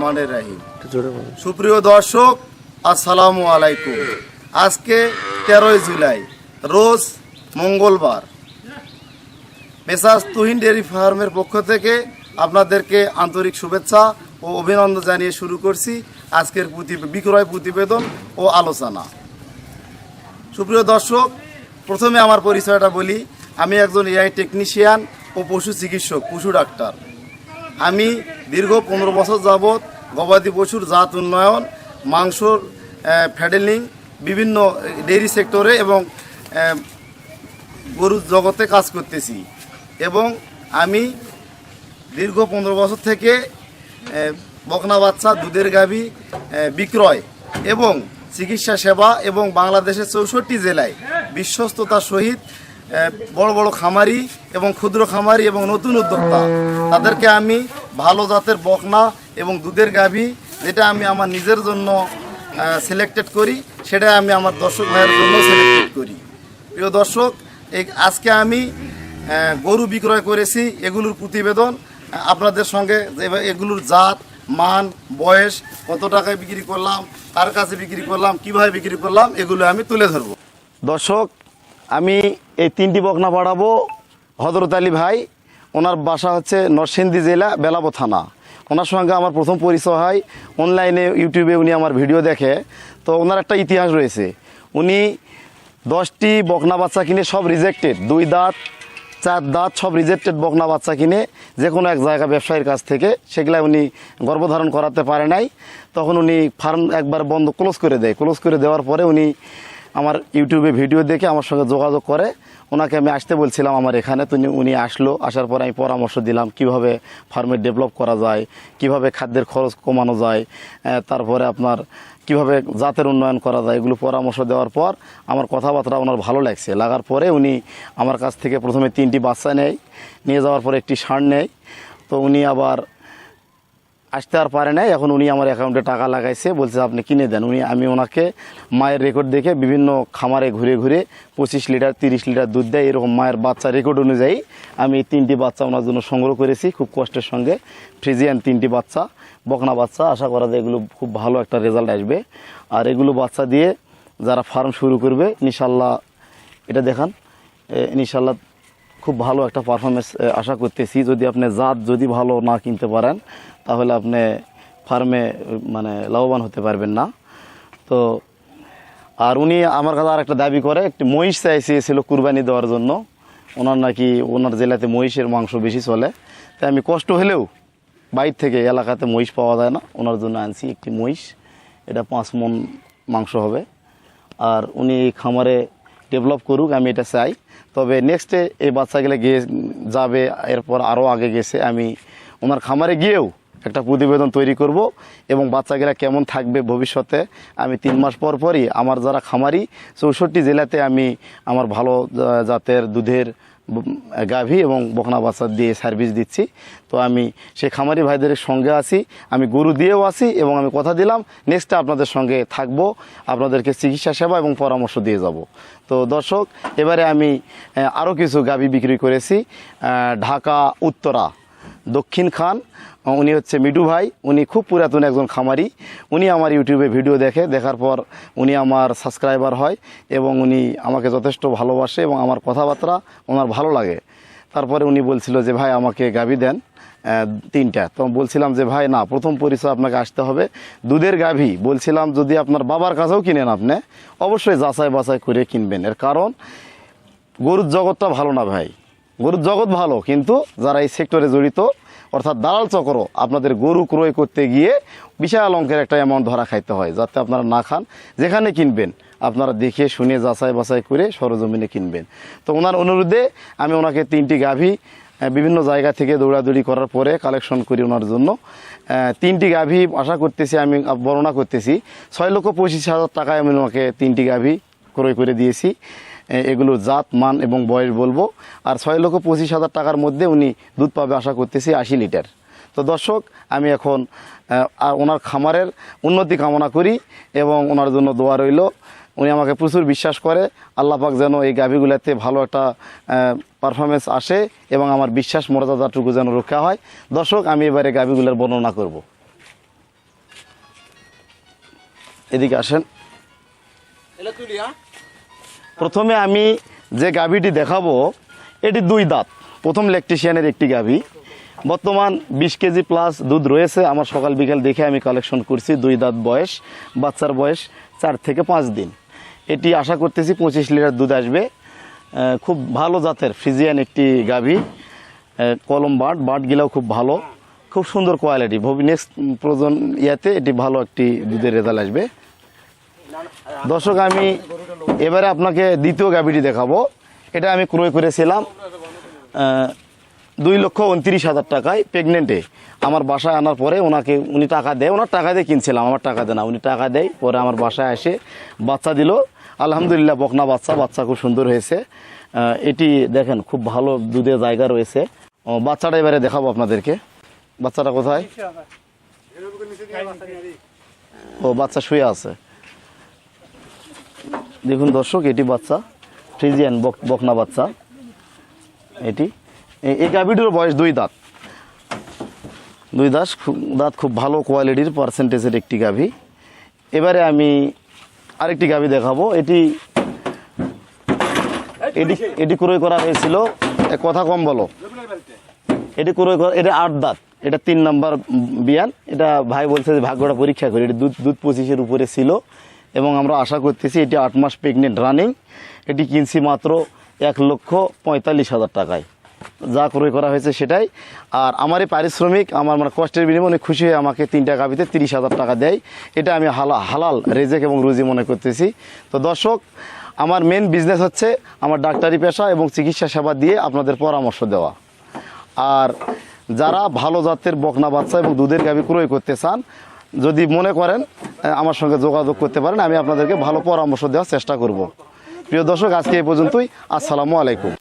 রহমানের রাহিম। সুপ্রিয় দর্শক আসসালামু আলাইকুম। আজকে তেরোই জুলাই রোজ মঙ্গলবার। মেসাজ তুহিন ডেয়ারি ফার্মের পক্ষ থেকে আপনাদেরকে আন্তরিক শুভেচ্ছা ও অভিনন্দন জানিয়ে শুরু করছি আজকের প্রতি- বিক্রয় প্রতিবেদন ও আলোচনা। সুপ্রিয় দর্শক প্রথমে আমার পরিচয়টা বলি। আমি একজন এআই টেকনিশিয়ান ও পশু চিকিৎসক পশু ডাক্তার। আমি দীর্ঘ পনেরো বছর যাবৎ গবাদি পশুর জাত উন্নয়ন, মাংসর ফ্যাডেলিং, বিভিন্ন ডেইরি সেক্টরে এবং গরুর জগতে কাজ করতেছি। এবং আমি দীর্ঘ পনেরো বছর থেকে বকনা বাচ্চা, দুধের গাভী বিক্রয় এবং চিকিৎসা সেবা এবং বাংলাদেশের চৌষট্টি জেলায় বিশ্বস্ততার সহিত বড় বড় খামারি এবং ক্ষুদ্র খামারি এবং নতুন উদ্যোক্তা। তাদেরকে আমি ভালো জাতের বকনা এবং দুধের গাভী, যেটা আমি আমার নিজের জন্য সিলেক্টেড করি, সেটা আমি আমার দর্শক ভাইয়ের জন্য সিলেক্টেড করি। প্রিয় দর্শক, এই আজকে আমি গরু বিক্রয় করেছি, এগুলোর প্রতিবেদন, আপনাদের সঙ্গে এগুলোর জাত, মান, বয়স, কত টাকায় বিক্রি করলাম, কার কাছে বিক্রি করলাম, কীভাবে বিক্রি করলাম, এগুলো আমি তুলে ধরবো। দর্শক, আমি এই তিনটি বকনা বাড়াবো। হজরত আলী ভাই ওনার বাসা হচ্ছে নরসিংদী জেলা বেলাবো থানা। ওনার সঙ্গে আমার প্রথম পরিচয় হয়, অনলাইনে, ইউটিউবে উনি আমার ভিডিও দেখে। তো ওনার একটা ইতিহাস রয়েছে। উনি দশটি বকনা বাচ্চা কিনে সব রিজেক্টেড দুই দাঁত, চার দাঁত, সব রিজেক্টেড বকনা বাচ্চা কিনে যে কোনো এক জায়গা ব্যবসায়ীর কাছ থেকে। সেগুলা উনি গর্ভধারণ করাতে পারে নাই। তখন উনি ফার্ম একবার বন্ধ, ক্লোজ করে দেয়। ক্লোজ করে দেওয়ার পরে উনি আমার ইউটিউবে ভিডিও দেখে আমার সঙ্গে যোগাযোগ করে। ওনাকে আমি আসতে বলছিলাম আমার এখানে, তো উনি- আসলো, আসার পরে আমি পরামর্শ দিলাম কীভাবে ফার্মে ডেভেলপ করা যায়, কীভাবে খাদ্যের খরচ কমানো যায় তারপরে আপনার কীভাবে জাতের উন্নয়ন করা যায়, এগুলো পরামর্শ দেওয়ার পর আমার কথাবার্তা ওনার ভালো লাগছে। লাগার পরে উনি আমার কাছ থেকে প্রথমে তিনটি বাচ্চা নেয়, নিয়ে যাওয়ার পরে একটি ষাঁড় নেয়, তো উনি আবার আসতে আর পারে নাই। এখন উনি আমার অ্যাকাউন্টে টাকা লাগাইছে, বলছে, আপনি কিনে দেন। উনি, আমি ওনাকে মায়ের রেকর্ড দেখে বিভিন্ন খামারে ঘুরে ঘুরে পঁচিশ লিটার, তিরিশ লিটার দুধ দেয়। এরকম মায়ের বাচ্চা রেকর্ড অনুযায়ী আমি তিনটি বাচ্চা ওনার জন্য সংগ্রহ করেছি খুব কষ্টের সঙ্গে। ফ্রিজিয়ান তিনটি বাচ্চা, বকনা বাচ্চা, আশা করা যায় এগুলো খুব ভালো একটা রেজাল্ট আসবে। আর এগুলো বাচ্চা দিয়ে যারা ফার্ম শুরু করবে, ইনশাল্লাহ, এটা দেখান ইনশাল্লাহ খুব ভালো একটা পারফরমেন্স আশা করতেছি। যদি আপনি জাত যদি ভালো না কিনতে পারেন, তাহলে আপনি ফার্মে মানে লাভবান হতে পারবেন না। তো, আর উনি আমার কাছে আর একটা দাবি করে, একটি মহিষ চাইছিল কুরবানি দেওয়ার জন্য। ওনার নাকি, ওনার জেলাতে মহিষের মাংস বেশি চলে। তাই আমি কষ্ট হলেও বাইর থেকে এলাকাতে মহিষ পাওয়া যায় না। ওনার জন্য আনছি একটি মহিষ। এটা পাঁচ মন মাংস হবে। আর উনি খামারে ডেভেলপ করুক, আমি এটা চাই। তবে নেক্সটে এই বাচ্চাগুলো গিয়ে যাবে, এরপর আরও আগে গেছে, আমি ওনার খামারে গিয়েও একটা প্রতিবেদন তৈরি করব এবং বাচ্চাগুলা কেমন থাকবে ভবিষ্যতে, আমি তিন মাস পর পরই আমার যারা খামারি, চৌষট্টি জেলাতে আমি আমার ভালো জাতের দুধের গাভী এবং বকনা বাচ্চা দিয়ে সার্ভিস দিচ্ছি। তো আমি সে খামারি ভাইদের সঙ্গে আছি, আমি গরু দিয়েও আছি এবং আমি কথা দিলাম নেক্সটে আপনাদের সঙ্গে থাকব, আপনাদেরকে চিকিৎসা সেবা এবং পরামর্শ দিয়ে যাব। তো দর্শক, এবারে আমি আরও কিছু গাভী বিক্রি করেছি ঢাকা, উত্তরা। দক্ষিণ খান, উনি হচ্ছে মিডু ভাই, উনি খুব পুরাতন একজন খামারি। উনি আমার ইউটিউবে ভিডিও দেখে, দেখার পর উনি আমার সাবস্ক্রাইবার হয় এবং উনি আমাকে যথেষ্ট ভালোবাসে এবং আমার কথাবার্তা ওনার ভালো লাগে। তারপরে উনি বলছিল যে, ভাই, আমাকে গাভী দেন তিনটা। তো বলছিলাম যে, ভাই, না, প্রথম পরিচয় আপনাকে আসতে হবে দুধের গাভী। বলছিলাম, যদি আপনার বাবার কাছেও কিনেন আপনি, অবশ্যই যাচাই বাছাই করে কিনবেন। এর কারণ, গরুর জগৎটা ভালো না ভাই। গরুর জগৎ ভালো, কিন্তু যারা এই সেক্টরে জড়িত, অর্থাৎ দালাল চক্র আপনাদের গরু ক্রয় করতে গিয়ে বিশাল অঙ্কের একটা অ্যামাউন্ট ধরা খাইতে হয়, যাতে আপনারা না খান। যেখানে কিনবেন, আপনারা দেখে শুনে যাচাই বাছাই করে সরজমিনে কিনবেন। তো ওনার অনুরোধে আমি ওনাকে তিনটি গাভী বিভিন্ন জায়গা থেকে দৌড়াদৌড়ি করার পরে কালেকশন করি ওনার জন্য। তিনটি গাভী আশা করতেছি, আমি বর্ণনা করতেছি। ছয় লক্ষ পঁচিশ হাজার টাকায় আমি ওনাকে তিনটি গাভী ক্রয় করে দিয়েছি। এ- এগুলোর জাত, মান এবং বয়স বলব। আর ছয় লক্ষ পঁচিশ হাজার টাকার মধ্যে উনি দুধ পাবে আশা করতেছি আশি লিটার। তো দর্শক, আমি এখন আর ওনার খামারের উন্নতি কামনা করি এবং ওনার জন্য দোয়া রইল। উনি আমাকে প্রচুর বিশ্বাস করে। আল্লাহ পাক যেন এই গাভীগুলোতে ভালো একটা পারফরমেন্স আসে এবং আমার বিশ্বাস, মর্যাদাটুকু যেন রক্ষা হয়। দর্শক, আমি এবারে গাভীগুলোর বর্ণনা করব। এদিকে আসেন। প্রথমে আমি যে গাভীটি দেখাবো, এটি দুই দাঁত। প্রথম ইলেকট্রিশিয়ানের একটি গাভী। বর্তমান বিশ কেজি প্লাস দুধ রয়েছে। আমার সকাল বিকাল দেখে আমি কালেকশন করছি। দুই দাঁত বয়স, বাচ্চার বয়স চার থেকে পাঁচ দিন। এটি আশা করতেছি পঁচিশ লিটার দুধ আসবে। খুব ভালো জাতের ফ্রিজিয়ান একটি গাভী। কলম বাট, বাটগুলাও খুব ভালো। খুব সুন্দর কোয়ালিটি নেক্সট প্রয়োজন ইয়াতে এটি ভালো একটি দুধের রেজাল্ট আসবে। দর্শক, আমি এবারে আপনাকে দ্বিতীয় গাভীটি দেখাবো। এটা আমি ক্রয় করেছিলাম দুই লক্ষ উনত্রিশ হাজার টাকায় প্রেগনেন্টে আমার বাসায় আনার পরে ওনাকে, উনি টাকা দেয়, ওনার টাকা দিয়ে কিনছিলাম, আমার টাকা দেয় না, উনি টাকা দেয়, পরে আমার বাসায় এসে বাচ্চা দিল। আলহামদুলিল্লাহ, বকনা বাচ্চা বাচ্চা খুব সুন্দর হয়েছে। এটি দেখেন, খুব ভালো দুধের জায়গা রয়েছে। বাচ্চাটা এবারে দেখাবো আপনাদেরকে। বাচ্চাটা কোথায়? ও, বাচ্চা শুয়ে আছে। দেখুন দর্শক, এটি বাচ্চা, ফ্রিজিয়ান বক- বকনা বাচ্চা। এটি এই গাভীটির বয়স দুই দাঁত। দুই দাঁত দাঁত খুব ভালো কোয়ালিটির পার্সেন্টেজের একটি গাভী। এবারে আমি আরেকটি গাভী দেখাবো। এটি এটি এটি ক্রয় করা হয়েছিল কথা কম বলো। এটি ক্রয় করা, এটা আট দাঁত। এটা তিন নাম্বার বিয়ান। এটা ভাই বলছে যে ভাগ্যটা পরীক্ষা করি। এটি দুধ দুধ পঁচিশের উপরে ছিল। এবং আমরা আশা করতেছি এটি আট মাস প্রেগনেন্ট রানিং এটি কিনছি মাত্র এক লক্ষ পঁয়তাল্লিশ হাজার টাকায়। যা ক্রয় করা হয়েছে সেটাই। আর আমার এই পারিশ্রমিক, আমার মানে কষ্টের বিনিময়ে অনেক খুশি হয়ে আমাকে তিনটা গাভিতে তিরিশ হাজার টাকা দেয়। এটা আমি হালা, হালাল, রেজেক এবং রুজি মনে করতেছি। তো দর্শক, আমার মেন বিজনেস হচ্ছে আমার ডাক্তারি পেশা এবং চিকিৎসা সেবা দিয়ে আপনাদের পরামর্শ দেওয়া। আর যারা ভালো জাতের বকনা বাচ্চা এবং দুধের গাভী ক্রয় করতে চান যদি মনে করেন আমার সঙ্গে যোগাযোগ করতে পারেন, আমি আপনাদেরকে ভালো পরামর্শ দেওয়ার চেষ্টা করব। প্রিয় দর্শক, আজকে এই পর্যন্তই। আসসালামু আলাইকুম।